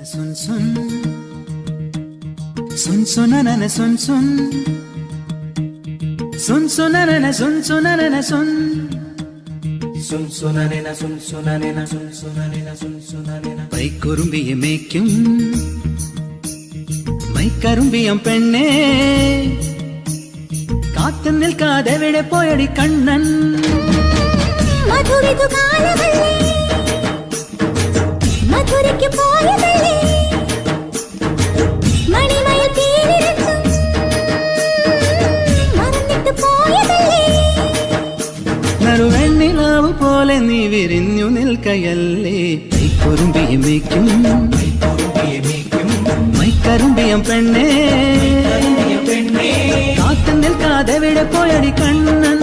സുൻ സുൻ സുൻ സുനനന സുൻ സുൻ സുൻ സുനനന സുൻ സുനനന സുൻ സുൻ സുനനിന സുൻ സുനനിന സുൻ സുനനിന സുൻ സുനനിന പൈക്കുറുമ്പിയെ മേയ്ക്കും മൈക്കറുമ്പിയം പെണ്ണേ കാത്തു നിൽക്കാതെ എവിടെ പോയടി കണ്ണൻ മധുരിതു കാലമല്ലേ നറുവെണ്ണിലാവ് പോലെ നീ വിരിഞ്ഞു നിൽക്കയല്ലേ? പൈക്കുറുമ്പിയെ മേയ്ക്കും. മൈക്കറുമ്പിയം പെണ്ണേ. കാത്തു നിൽക്കാതെ വിടെ പോയടി കണ്ണൻ?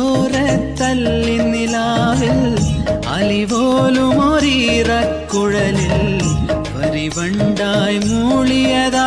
ആറ്റോരത്തല്ലി നിലാവിൽ അലിപോലുമൊരീറക്കുഴലിൽ வண்டாய் மூழியத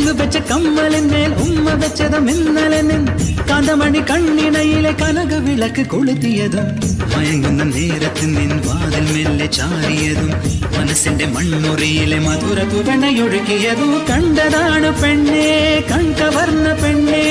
കല്ലു വെച്ച കമ്മലിന്മേൽ ഉമ്മ വെച്ചതും ഇന്നലെ നിൻ കഥമണി കണ്ണിണയിലെ കനക വിളക്ക് കൊളുത്തിയതും മയങ്ങുന്ന നേരത്ത് നിൻ വാതിൽ മെല്ലെ ചാരിയതും മനസ്സിന്റെ മൺമുറിയിലെ മധുര തുവണയൊഴുകിയതും കണ്ടതാണ് പെണ്ണേ കൺകവർന്ന പെണ്ണേ